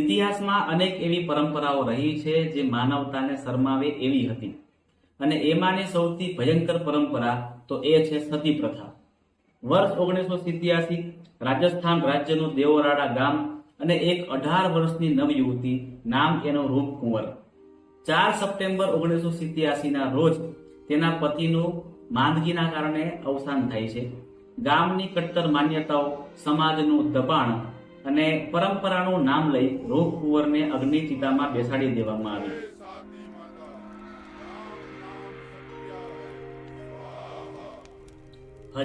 ઇતિહાસમાં અનેક એવી પરંપરાઓ રહી છે જે માનવતાને શરમાવે એવી હતી. અને એમાંની સૌથી ભયંકર પરંપરા તો એ છે સતી પ્રથા વર્ષ ઓગણીસો સિત્યાસી રાજસ્થાન રાજ્યનું દેવરાડા ગામ અને એક અઢાર વર્ષની નવયુવતી નામ એનો રૂપકુંવર ચાર સપ્ટેમ્બર ઓગણીસો સિત્યાસીના રોજ તેના પતિનું માંદગીના કારણે અવસાન થાય છે. ગામની કટ્ટર માન્યતાઓ સમાજનું દબાણ અને પરંપરાનું નામ લઈ રોગ કુંવરને અગ્નિ ચિતામાં બેસાડી દેવામાં આવી.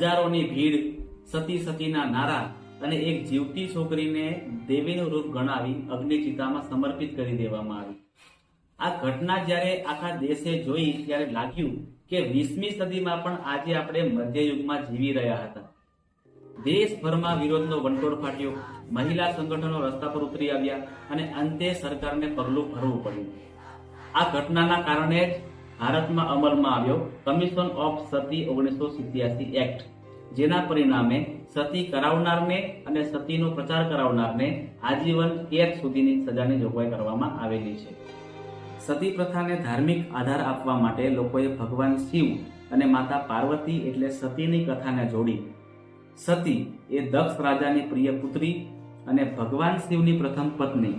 હજારોની ભીડ, સતી સતીના નારા અને એક જીવતી છોકરીને દેવીનું રૂપ ગણાવી અગ્નિચિતામાં સમર્પિત કરી દેવામાં આવી. આ ઘટના જ્યારે આખા દેશે જોઈ ત્યારે લાગ્યું કે વીસમી સદીમાં પણ આજે આપણે મધ્યયુગમાં જીવી રહ્યા હતા. દેશભરમાં વિરોધનો વંટોળ ફાટ્યો. મહિલા સંગઠનો રસ્તા પર ઉતરી આવ્યા અને અંતે સરકારને પગલું ભરવું પડ્યું. આ ઘટનાના કારણે જ ભારતમાં અમલમાં આવ્યો કમિશન ઓફ સતી ઓગણીસો સિત્યાસી એક્ટ, જેના પરિણામે સતી કરાવનારને અને સતીનો પ્રચાર કરાવનારને આજીવન કેદ સુધીની સજાની જોગવાઈ કરવામાં આવેલી છે. સતી પ્રથાને ધાર્મિક આધાર આપવા માટે લોકોએ ભગવાન શિવ અને માતા પાર્વતી એટલે સતીની કથાને જોડી સતી એ દક્ષ રાજાની પ્રિય પુત્રી અને ભગવાન શિવની પ્રથમ પત્ની.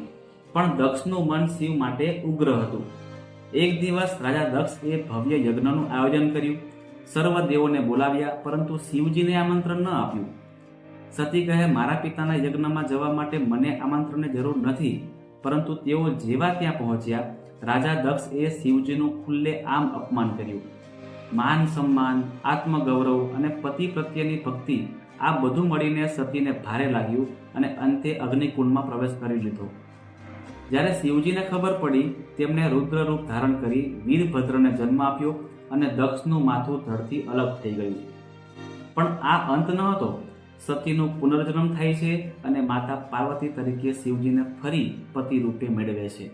પણ દક્ષનું મન શિવ માટે ઉગ્ર હતું. એક દિવસ રાજા દક્ષ એ ભવ્ય યજ્ઞનું આયોજન કર્યું. સર્વ દેવોને બોલાવ્યા, પરંતુ શિવજીને આમંત્રણ ન આપ્યું. સતી કહે, મારા પિતાના યજ્ઞમાં જવા માટે મને આમંત્રણની જરૂર નથી, પરંતુ તેઓ જેવા ત્યાં પહોંચ્યા, રાજા દક્ષ એ શિવજીનું ખુલ્લે આમ અપમાન કર્યું. માન સન્માન, આત્મગૌરવ અને પતિ પ્રત્યેની ભક્તિ આ બધું મળીને સતીને ભારે લાગ્યું અને અંતે અગ્નિકુંડમાં પ્રવેશ કરી લીધો. જ્યારે શિવજીને ખબર પડી, તેમણે રૂપ ધારણ કરી વીરભદ્રને જન્મ આપ્યો અને દક્ષનું માથું ધરથી અલગ થઈ ગયું. પણ આ અંત ન હતો. સતીનું પુનર્જન્મ થાય છે અને માતા પાર્વતી તરીકે શિવજીને ફરી પતિ રૂપે મેળવે છે.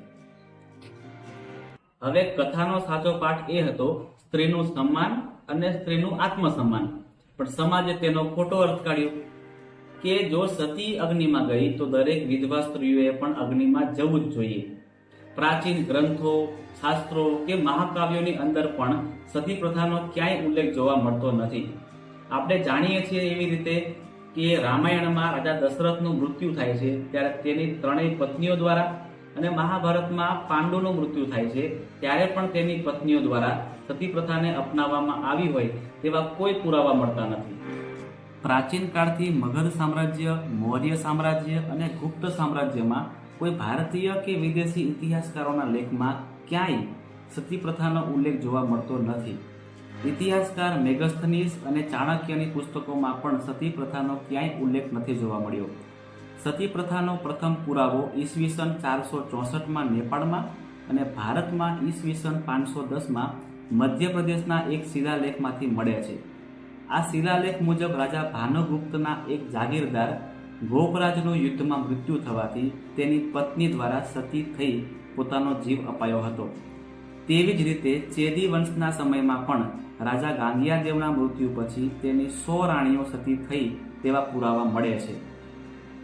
હવે કથાનો સાચો પાઠ એ હતો, સ્ત્રીનું સન્માન અને સ્ત્રીનું આત્મસન્માન. પણ સમાજે તેનો ખોટો અર્થ કાઢ્યો કે જો સતી અગ્નિમાં ગઈ તો દરેક વિધવા સ્ત્રીઓએ પણ અગ્નિમાં જવું જ જોઈએ. પ્રાચીન ગ્રંથો, શાસ્ત્રો કે મહાકાવ્યોની અંદર પણ સતી પ્રથાનો ક્યાંય ઉલ્લેખ જોવા મળતો નથી. આપણે જાણીએ છીએ એવી રીતે કે રામાયણમાં રાજા દશરથનું મૃત્યુ થાય છે, ત્યારે તેની ત્રણેય પત્નીઓ દ્વારા અને મહાભારતમાં પાંડુનું મૃત્યુ થાય છે, ત્યારે પણ તેની પત્નીઓ દ્વારા સતી પ્રથાને અપનાવવામાં આવી હોય તેવા કોઈ પુરાવા મળતા નથી. પ્રાચીન કાળથી મગધ સામ્રાજ્ય, મૌર્ય સામ્રાજ્ય અને ગુપ્ત સામ્રાજ્યમાં કોઈ ભારતીય કે વિદેશી ઇતિહાસકારોના લેખમાં ક્યાંય સતી પ્રથાનો ઉલ્લેખ જોવા મળતો નથી. ઇતિહાસકાર મેગસ્થનીસ અને ચાણક્યની પુસ્તકોમાં પણ સતી પ્રથાનો ક્યાંય ઉલ્લેખ નથી જોવા મળ્યો. સતી પ્રથાનો પ્રથમ પુરાવો ઈસવીસન ચારસો ચોસઠમાં નેપાળમાં અને ભારતમાં ઈસવીસન પાંચસો દસમાં મધ્યપ્રદેશના એક શિલાલેખમાંથી મળે છે. આ શિલાલેખ મુજબ રાજા ભાનુગુપ્તના એક જાગીરદાર ગોપરાજનું યુદ્ધમાં મૃત્યુ થવાથી તેની પત્ની દ્વારા સતી થઈ પોતાનો જીવ અપાયો હતો. તેવી જ રીતે ચેદી વંશના સમયમાં પણ રાજા ગાંગિયાદેવના મૃત્યુ પછી તેની સો રાણીઓ સતી થઈ તેવા પુરાવા મળે છે.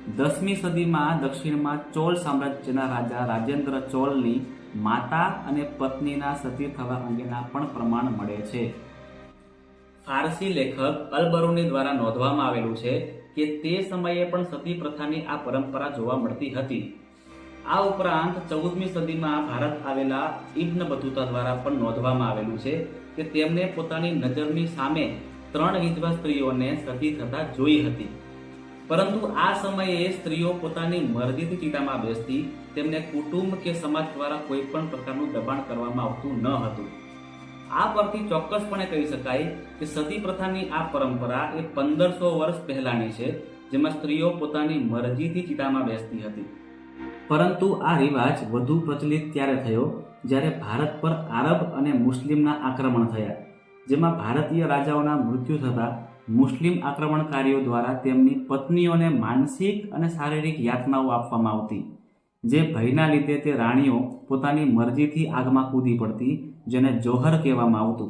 દસમી સદીમાં દક્ષિણમાં ચોલ સામ્રાજ્યના રાજા રાજેન્દ્ર ચોલની માતા અને પત્નીના સતી થવા અંગેના પણ પ્રમાણ મળે છે. ફારસી લેખક અલબરુની દ્વારા નોંધવામાં આવેલું છે કે તે સમયે પણ સતી પ્રથાની આ પરંપરા જોવા મળતી હતી. આ ઉપરાંત ચૌદમી સદીમાં ભારત આવેલા ઇબ્ન બતુતા દ્વારા પણ નોંધવામાં આવેલું છે કે તેમને પોતાની નજરની સામે ત્રણ વિધવા સ્ત્રીઓને સતી થતા જોઈ હતી. પરંતુ આ સમયે સ્ત્રીઓ પોતાની મરજીથી ચિતામાં બેસતી, તેમને કુટુંબ કે સમાજ દ્વારા કોઈ પણ પ્રકારનું દબાણ કરવામાં આવતું ન હતું. આ પરથી ચોક્કસપણે કહી શકાય કે સતી પ્રથાની આ પરંપરા એ પંદરસો વર્ષ પહેલાની છે, જેમાં સ્ત્રીઓ પોતાની મરજીથી ચિતામાં બેસતી હતી. પરંતુ આ રિવાજ વધુ પ્રચલિત ત્યારે થયો, જ્યારે ભારત પર આરબ અને મુસ્લિમના આક્રમણ થયા, જેમાં ભારતીય રાજાઓના મૃત્યુ થતાં મુસ્લિમ આક્રમણકારીઓ દ્વારા તેમની પત્નીઓને માનસિક અને શારીરિક યાતનાઓ આપવામાં આવતી, જે ભયના લીધે તે રાણીઓ પોતાની મરજીથી આગમાં કૂદી પડતી, જેને જોહર કહેવામાં આવતું.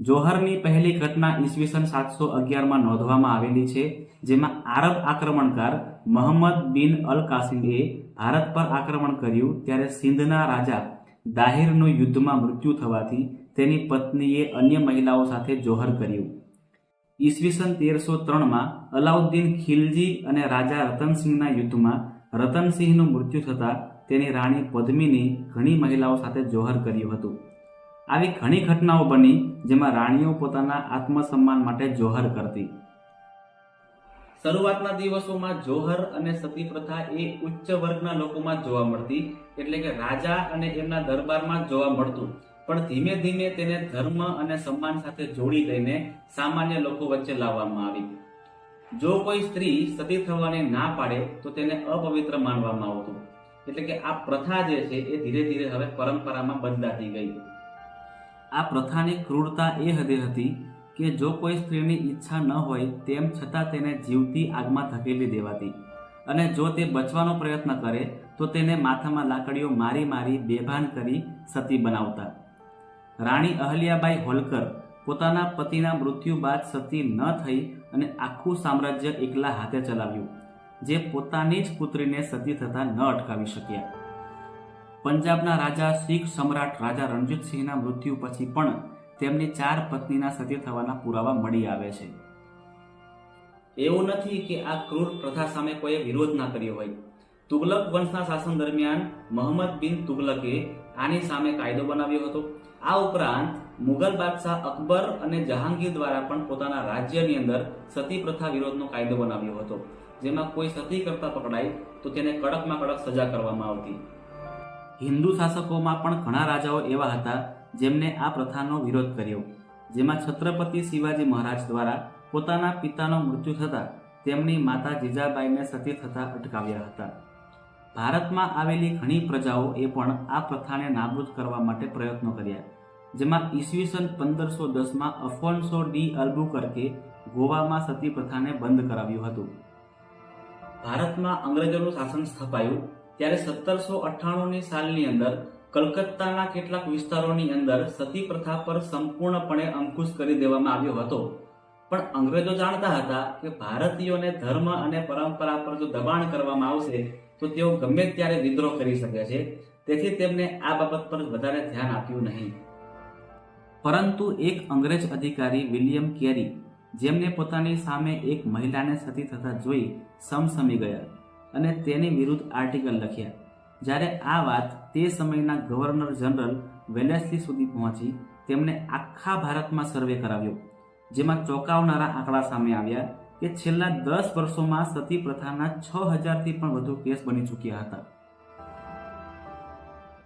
જોહરની પહેલી ઘટના ઈસવીસન સાતસો અગિયારમાં નોંધવામાં આવેલી છે, જેમાં આરબ આક્રમણકાર મોહમ્મદ બિન અલ કાસિમે ભારત પર આક્રમણ કર્યું ત્યારે સિંધના રાજા દાહિરનું યુદ્ધમાં મૃત્યુ થવાથી તેની પત્નીએ અન્ય મહિલાઓ સાથે જોહર કર્યું. ઈસવીસન તેરસો ત્રણમાં અલાઉદ્દીન ખિલજી અને રાજા રતનસિંહના યુદ્ધમાં રતનસિંહનું મૃત્યુ થતાં તેની રાણી પદ્મિની ઘણી મહિલાઓ સાથે જોહર કર્યું હતું. આવી ઘણી ઘટનાઓ બની જેમાં રાણીઓ પોતાના આત્મસન્માન માટે જોહર કરતી. શરૂઆતના દિવસોમાં જોહર અને સતી પ્રથા એ ઉચ્ચ વર્ગના લોકોમાં જોવા મળતી, એટલે કે રાજા અને એમના દરબારમાં જોવા મળતું. પણ ધીમે ધીમે તેને ધર્મ અને સન્માન સાથે જોડી લઈને સામાન્ય લોકો વચ્ચે લાવવામાં આવી. જો કોઈ સ્ત્રી સતી થવાની ના પાડે, તો તેને અપવિત્ર માનવામાં આવતું. એટલે કે આ પ્રથા જે છે, એ ધીરે ધીરે હવે પરંપરામાં બદલાતી ગઈ. આ પ્રથાની ક્રૂરતા એ હદે હતી કે જો કોઈ સ્ત્રીની ઈચ્છા ન હોય, તેમ છતાં તેને જીવતી આગમાં ધકેલી દેવાતી. અને જો તે બચવાનો પ્રયત્ન કરે, તો તેને માથામાં લાકડીઓ મારી મારી બેભાન કરી સતી બનાવતા. રાણી અહલ્યાબાઈ હોલકર પોતાના પતિના મૃત્યુ બાદ સતી ન થઈ અને આખું સામ્રાજ્ય એકલા હાથે ચલાવ્યું, જે પોતાની જ પુત્રીને સતી થતા ન અટકાવી શક્યા. પંજાબના રાજા શીખ સમ્રાટ રાજા રણજીતસિંહના મૃત્યુ પછી પણ તેમની ચાર પત્નીના સતી થવાના પુરાવા મળી આવે છે. એવું નથી કે આ ક્રૂર પ્રથા સામે કોઈએ વિરોધ ના કર્યો હોય. તુગલક વંશના શાસન દરમિયાન મોહમ્મદ બિન તુગલકે આની સામે કાયદો બનાવ્યો હતો. આ ઉપરાંત મુગલ બાદશાહ અકબર અને જહાંગીર દ્વારા પણ પોતાના રાજ્યની અંદર સતી પ્રથા વિરોધનો કાયદો બનાવ્યો હતો, જેમાં કોઈ સતી કરતા પકડાય તો તેને કડકમાં કડક સજા કરવામાં આવતી. હિન્દુ શાસકોમાં પણ ઘણા રાજાઓ એવા હતા જેમને આ પ્રથાનો વિરોધ કર્યો, જેમાં છત્રપતિ શિવાજી મહારાજ દ્વારા પોતાના પિતાનો મૃત્યુ થતાં તેમની માતા જીજાબાઈને સતી થતા અટકાવ્યા હતા. ભારતમાં આવેલી ઘણી પ્રજાઓ એ પણ આ પ્રથાને નાબૂદ કરવા માટે પ્રયત્નો કર્યા. જેમાં ઈસવીસન પંદરસો દસમાં અફોન્સો ડી અલ્બુકર્કે ગોવામાં સતી પ્રથાને બંધ કરાવ્યું હતું. ભારતમાં અંગ્રેજોનું શાસન સ્થપાયું ત્યારે સત્તરસો અઠ્ઠાણુંની સાલની અંદર કલકત્તાના કેટલાક વિસ્તારોની અંદર સતી પ્રથા પર સંપૂર્ણપણે અંકુશ કરી દેવામાં આવ્યો હતો. પણ અંગ્રેજો જાણતા હતા કે ભારતીયોને ધર્મ અને પરંપરા પર જો દબાણ કરવામાં આવશે તો તેઓ ગમે ત્યારે વિદ્રોહ કરી શકે છે, તેથી તેમને આ બાબત પર વધારે ધ્યાન આપ્યું નહીં. પરંતુ એક અંગ્રેજ અધિકારી, વિલિયમ કેરી, જેમને પોતાની સામે એક મહિલાને સતી થતા જોઈ સમસમી ગયા અને તેની વિરુદ્ધ આર્ટિકલ લખ્યા. જ્યારે આ વાત તે સમયના ગવર્નર જનરલ વેલેસી સુધી પહોંચી તેમણે આખા ભારતમાં સર્વે કરાવ્યો, જેમાં ચોંકાવનારા આંકડા સામે આવ્યા કે છેલ્લા દસ વર્ષોમાં સતી પ્રથાના છ હજારથી પણ વધુ કેસ બની ચૂક્યા હતા.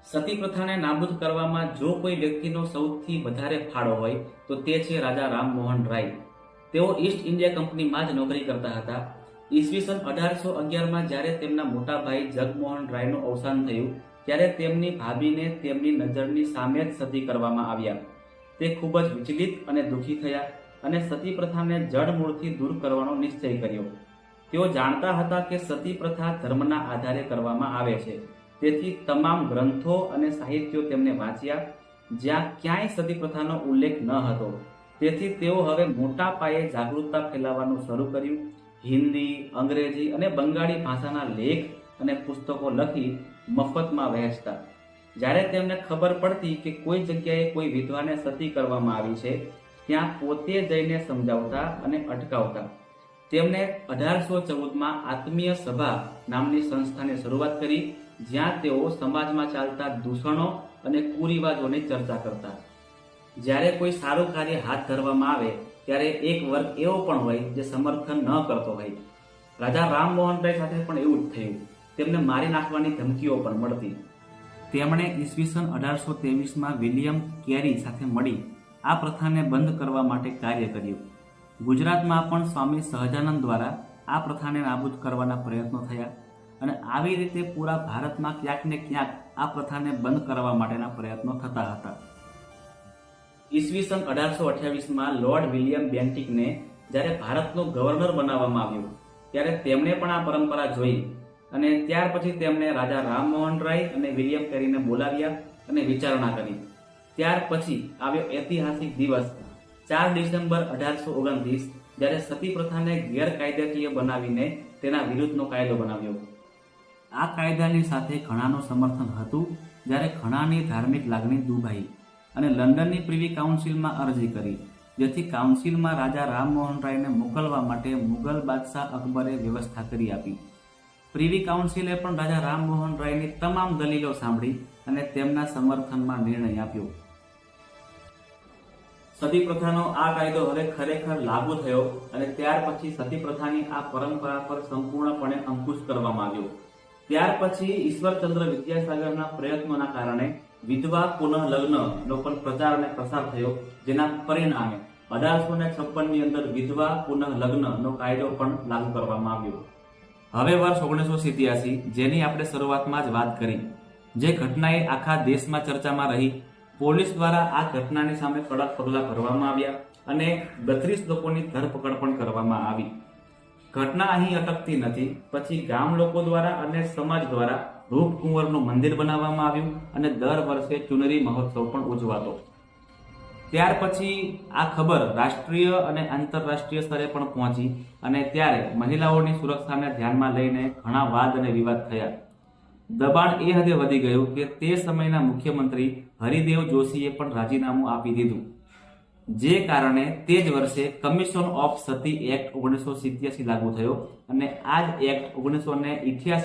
સતી પ્રથાને નાબૂદ કરવામાં જો કોઈ વ્યક્તિનો સૌથી વધારે ફાળો હોય, તો તે છે રાજા રામમોહન રાય. તેઓ ઈસ્ટ ઇન્ડિયા કંપનીમાં જ નોકરી કરતા હતા. ઈસવીસન અઢારસો અગિયારમાં જ્યારે તેમના મોટા ભાઈ જગમોહન રાયનું અવસાન થયું, ત્યારે તેમની ભાભીને તેમની નજરની સામે જ સતી કરવામાં આવ્યા. તે ખૂબ જ વિચલિત અને દુઃખી થયા. અને સતી પ્રથાને જડમૂળથી દૂર કરવાનો નિશ્ચય કર્યો. તેઓ જાણતા હતા કે સતી પ્રથા ધર્મના આધારે કરવામાં આવે છે. તેથી તમામ ગ્રંથો અને સાહિત્યો તેમને વાંચ્યા, જ્યાં ક્યાંય સતી પ્રથાનો ઉલ્લેખ ન હતો. તેથી તેઓ હવે મોટા પાયે જાગૃતતા ફેલાવવાનું શરૂ કર્યું. હિન્દી, અંગ્રેજી અને બંગાળી ભાષાના લેખ અને પુસ્તકો લખી મફતમાં વહેંચતા. જ્યારે તેમને ખબર પડતી કે કોઈ જગ્યાએ કોઈ વિધવાને સતી કરવામાં આવી છે ત્યાં પોતે જઈને સમજાવતા અને અટકાવતા. તેમણે અઢારસો ચૌદમાં આત્મીય સભા નામની સંસ્થાની શરૂઆત કરી, જ્યાં તેઓ સમાજમાં ચાલતા દૂષણો અને કુરિવાજોની ચર્ચા કરતા. જ્યારે કોઈ સારું કાર્ય હાથ ધરવામાં આવે, ત્યારે એક વર્ગ એવો પણ હોય જે સમર્થન ન કરતો હોય. રાજા રામમોહનભાઈ સાથે પણ એવું જ થયું. તેમને મારી નાખવાની ધમકીઓ પણ મળતી. તેમણે ઈસવીસન અઢારસો ત્રેવીસમાં વિલિયમ કેરી સાથે મળી આ પ્રથાને બંધ કરવા માટે કાર્ય કર્યું. ગુજરાતમાં પણ સ્વામી સહજાનંદ દ્વારા આ પ્રથાને નાબૂદ કરવાના પ્રયત્નો થયા અને આવી રીતે પૂરા ભારતમાં ક્યાંક ને ક્યાંક આ પ્રથાને બંધ કરવા માટેના પ્રયત્નો થતા હતા. ઈસવીસન અઢારસો અઠ્યાવીસમાં લોર્ડ વિલિયમ બેન્ટિકને જ્યારે ભારતનો ગવર્નર બનાવવામાં આવ્યો, ત્યારે તેમણે પણ આ પરંપરા જોઈ અને ત્યાર પછી તેમણે રાજા રામમોહન રાય અને વિલિયમ કેરીને બોલાવ્યા અને વિચારણા કરી. ત્યાર પછી આવ્યો ઐતિહાસિક દિવસ. ચાર ડિસેમ્બર અઢારસો ઓગણત્રીસ, જ્યારે સતી પ્રથાને ગેરકાયદાકીય બનાવીને તેના વિરુદ્ધનો કાયદો બનાવ્યો. આ કાયદાની સાથે ઘણાનું સમર્થન હતું, જ્યારે ઘણાની ધાર્મિક લાગણી દુભાઈ અને લંડનની પ્રિવી કાઉન્સિલમાં અરજી કરી, જેથી કાઉન્સિલમાં રાજા રામમોહન રાયને મોકલવા માટે મુગલ બાદશાહ અકબરે વ્યવસ્થા કરી આપી. પ્રિવી કાઉન્સિલે પણ રાજા રામમોહન રાયની તમામ દલીલો સાંભળી અને તેમના સમર્થનમાં નિર્ણય આપ્યો. સતી પ્રથાનો આ કાયદો હવે ખરેખર લાગુ થયો અને ત્યાર પછી સતી પ્રથાની આ પરંપરા પર સંપૂર્ણપણે અંકુશ કરવામાં આવ્યો. ત્યાર પછી ઈશ્વરચંદ્ર વિદ્યાસાગરના પ્રયત્નોના કારણે વિધવા પુનઃ લગ્નનો પણ પ્રચાર અને પ્રસાર થયો, જેના પરિણામે અઢારસો ને છપ્પનની અંદર વિધવા પુનઃ લગ્નનો કાયદો પણ લાગુ કરવામાં આવ્યો. હવે વર્ષ ઓગણીસો સિત્યાસી, જેની આપણે શરૂઆતમાં જ વાત કરી. જે ઘટનાએ આખા દેશમાં ચર્ચામાં રહી પોલીસ દ્વારા આ ઘટનાની સામે કડક પગલાં ભરવામાં આવ્યા અને બત્રીસ લોકોની ધરપકડ પણ કરવામાં આવી. ઘટના અહીં અટકતી નથી. પછી ગામ લોકો દ્વારા અને સમાજ દ્વારા રૂપકુંવરનું મંદિર બનાવવામાં આવ્યું અને દર વર્ષે ચુનરી મહોત્સવ પણ ઉજવાતો. ત્યાર પછી આ ખબર રાષ્ટ્રીય અને આંતરરાષ્ટ્રીય સ્તરે પણ પહોંચી અને ત્યારે મહિલાઓની સુરક્ષાને ધ્યાનમાં લઈને ઘણા વાદ અને વિવાદ થયા. દબાણ એ હદે વધી ગયું કે તે સમયના મુખ્યમંત્રી હરિદેવ જોશીએ પણ રાજીનામું આપી દીધું. જે કારણે તે જ વર્ષે કમિશન ઓફ સતી એક્ટ ઓગણીસો સિત્યાસી લાગુ થયો અને આ જ એક્ટ ઓગણીસો ને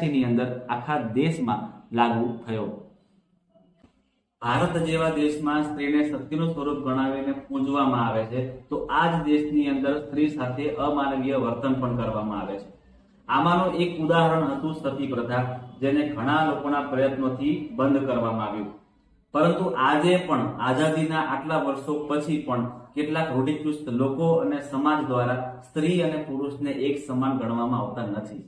ની અંદર આખા દેશમાં લાગુ થયો. ભારત જેવા દેશમાં સ્ત્રીને શક્તિનું સ્વરૂપ ગણાવીને પૂજવામાં આવે છે, તો આ જ દેશની અંદર સ્ત્રી સાથે અમાનવીય વર્તન પણ કરવામાં આવે છે. આમાંનું એક ઉદાહરણ હતું સતી પ્રથા જેને ઘણા લોકોના પ્રયત્નોથી બંધ કરવામાં આવ્યું. પરંતુ આજે પણ, આઝાદીના આટલા વર્ષો પછી પણ કેટલાક રૂઢિચુસ્ત લોકો અને સમાજ દ્વારા સ્ત્રી અને પુરુષને એક સમાન ગણવામાં આવતા નથી.